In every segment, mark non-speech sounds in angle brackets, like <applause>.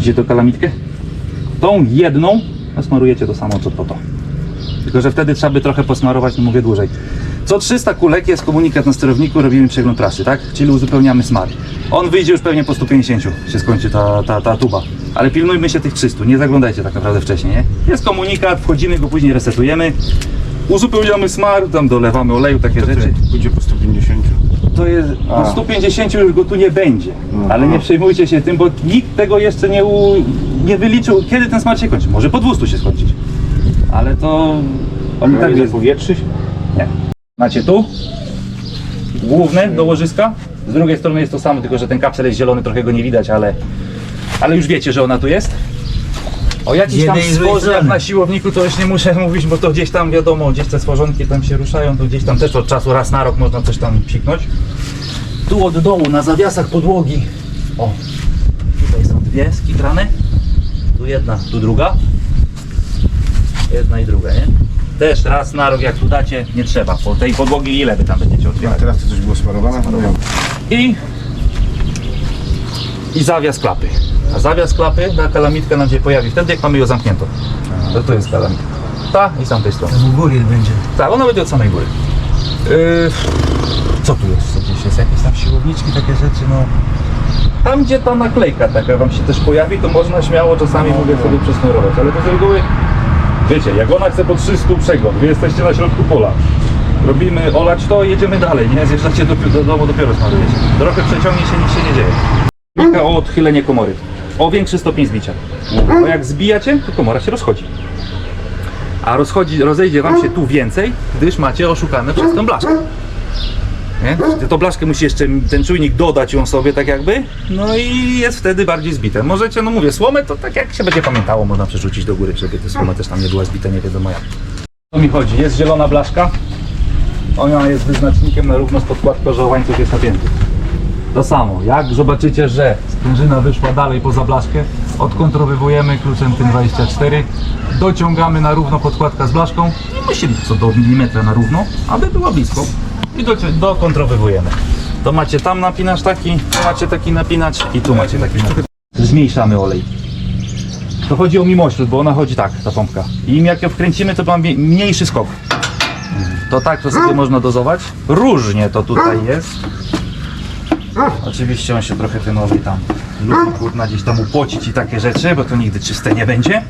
Widzicie to kalamitkę? Tą jedną nasmarujecie to samo co to to. Tylko, że wtedy trzeba by trochę posmarować, no mówię dłużej. Co 300 kulek jest komunikat na sterowniku, robimy przegląd trasy, tak? Czyli uzupełniamy smar. On wyjdzie już pewnie po 150, się skończy ta, ta, ta tuba. Ale pilnujmy się tych 300, nie zaglądajcie tak naprawdę wcześniej, nie? Jest komunikat, wchodzimy go, później resetujemy. Uzupełniamy smar, tam dolewamy oleju, takie rzeczy. Pójdzie po 150. To jest, po 150 już go tu nie będzie, ale nie przejmujcie się tym, bo nikt tego jeszcze nie, u, nie wyliczył, kiedy ten smar się kończy. Może po 200 się skończyć. Ale to on tak jest powietrzyć? nie. Macie tu główne do łożyska. Z drugiej strony jest to samo, tylko że ten kapsel jest zielony, trochę go nie widać, ale, ale już wiecie, że ona tu jest. O jakichś tam jednej strony. na siłowniku to już nie muszę <laughs> mówić, bo to gdzieś tam wiadomo, gdzieś te stworzonki tam się ruszają, to gdzieś tam też od czasu raz na rok można coś tam psiknąć. Tu od dołu na zawiasach podłogi. O, tutaj są dwie skitrane. Tu jedna, tu druga. Jedna i druga, nie? Też raz na rok jak tu dacie, nie trzeba. Po tej podłogi ile wy tam będziecie A otwierać? teraz to coś było smarowane? Ja. I, i zawias klapy. Zawias klapy, ta kalamitka nam się pojawi wtedy, jak mamy ją zamkniętą. To, to jest kalamitka. Ta i z tamtej strony. U góry będzie. Tak, ona będzie od samej góry. Yy, co tu jest? Gdzieś jest jakieś tam siłowniczki, takie rzeczy, no. Tam gdzie ta naklejka taka wam się też pojawi, to można śmiało czasami mówię sobie przesmarować, ale to z reguły, wiecie, jak ona chce po 300 przegląd, wy jesteście na środku pola, robimy olać to i jedziemy dalej, nie? Zjeżdżacie do, do domu, dopiero smarujecie. Trochę przeciągnie się, nic się nie dzieje. Kilka o odchylenie komory. O większy stopień zbicia. Bo jak zbijacie, to komora się rozchodzi. A rozchodzi, rozejdzie wam się tu więcej, gdyż macie oszukane przez tą blaszkę. Nie? To blaszkę musi jeszcze ten czujnik dodać ją sobie tak jakby, no i jest wtedy bardziej zbite. Możecie, no mówię, słomę to tak jak się będzie pamiętało, można przerzucić do góry, żeby ta słoma też tam nie była zbita, nie wiadomo jak. O mi chodzi, jest zielona blaszka, ona jest wyznacznikiem na równo z podkładką, że łańcuch jest napięty. To samo, jak zobaczycie, że sprężyna wyszła dalej poza blaszkę, odkontrowywujemy kluczem tym 24, dociągamy na równo podkładka z blaszką, nie musi być co do milimetra na równo, aby była blisko i dokontrowywujemy. To macie tam napinacz taki, tu macie taki napinacz i tu macie taki napinacz. Zmniejszamy olej. To chodzi o mimośród, bo ona chodzi tak, ta pompka. I im jak ją wkręcimy, to mam mniejszy skok. To tak to sobie można dozować. Różnie to tutaj jest. Oczywiście on się trochę ten olej tam lubi kurna gdzieś tam upocić i takie rzeczy, bo to nigdy czyste nie będzie.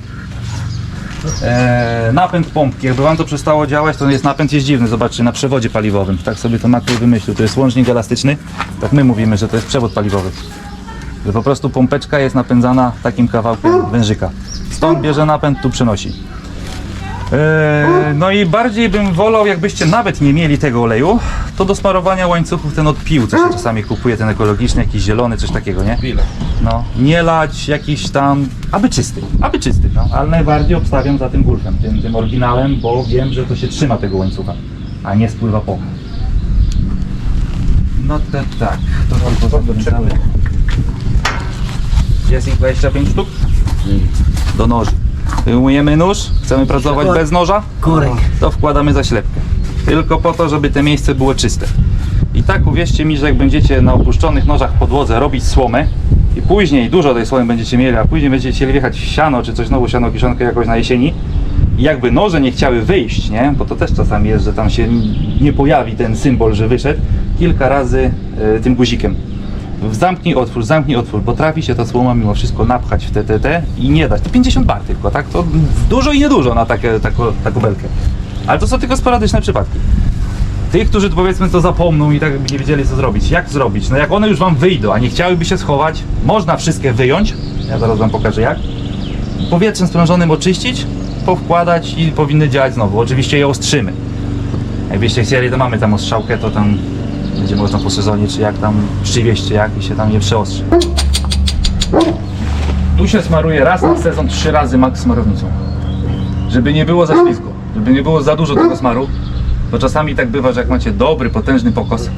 Eee, napęd pompki, jakby wam to przestało działać, to jest napęd jest dziwny, zobaczcie, na przewodzie paliwowym. Tak sobie to Makro wymyślił, to jest łącznik elastyczny. Tak my mówimy, że to jest przewód paliwowy. Że po prostu pompeczka jest napędzana takim kawałkiem wężyka. Stąd bierze napęd, tu przenosi. Eee, no i bardziej bym wolał, jakbyście nawet nie mieli tego oleju, to do smarowania łańcuchów ten od pił, co się czasami kupuje, ten ekologiczny, jakiś zielony, coś takiego, nie? No, nie lać jakiś tam, aby czysty, aby czysty, no. Ale najbardziej obstawiam za tym gulfem, tym, tym oryginałem, bo wiem, że to się trzyma tego łańcucha, a nie spływa po. No to tak, to albo zapamiętamy. Jest ich 25 sztuk? Do noży. Wyjmujemy nóż, chcemy pracować bez noża? Korek. To wkładamy zaślepkę. Tylko po to, żeby te miejsce było czyste. I tak uwierzcie mi, że jak będziecie na opuszczonych nożach w podłodze robić słomę i później dużo tej słomy będziecie mieli, a później będziecie chcieli wjechać w siano, czy coś znowu siano kiszonkę jakoś na jesieni i jakby noże nie chciały wyjść, nie? Bo to też czasami jest, że tam się nie pojawi ten symbol, że wyszedł, kilka razy e, tym guzikiem. Zamknij otwórz, zamknij otwórz, potrafi się ta słoma mimo wszystko napchać w TTT i nie dać. To 50 bar tylko, tak? To dużo i niedużo na takie, taką, taką belkę. Ale to są tylko sporadyczne przypadki. Tych, którzy powiedzmy to zapomną i tak by nie wiedzieli co zrobić. Jak zrobić? No jak one już wam wyjdą, a nie chciałyby się schować, można wszystkie wyjąć. Ja zaraz wam pokażę jak. Powietrzem sprężonym oczyścić, powkładać i powinny działać znowu. Oczywiście je ostrzymy. Jakbyście chcieli, to mamy tam ostrzałkę, to tam będzie można po sezonie, czy jak tam przywieźć, czy jak i się tam nie przeostrzy. Tu się smaruje raz na sezon, trzy razy max smarownicą. Żeby nie było za ślisko, żeby nie było za dużo tego smaru, bo czasami tak bywa, że jak macie dobry, potężny pokos,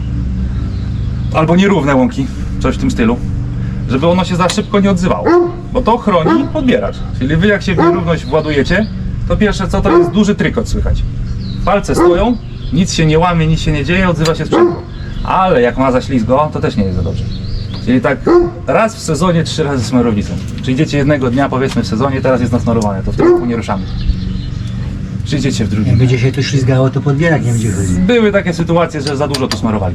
albo nierówne łąki, coś w tym stylu, żeby ono się za szybko nie odzywało, bo to chroni odbieracz. Czyli wy jak się w nierówność władujecie, to pierwsze co to jest duży trykot słychać. Palce stoją, nic się nie łamie, nic się nie dzieje, odzywa się sprzęgło. Ale jak ma za ślizgo, to też nie jest za dobrze. Czyli tak raz w sezonie, trzy razy smarownicą. Przyjdziecie jednego dnia, powiedzmy w sezonie, teraz jest nasmarowane, to w tym roku nie ruszamy. Przyjdziecie w drugim. Jak będzie się to ślizgało, to podbierak nie będzie chodził. Były takie sytuacje, że za dużo tu smarowali.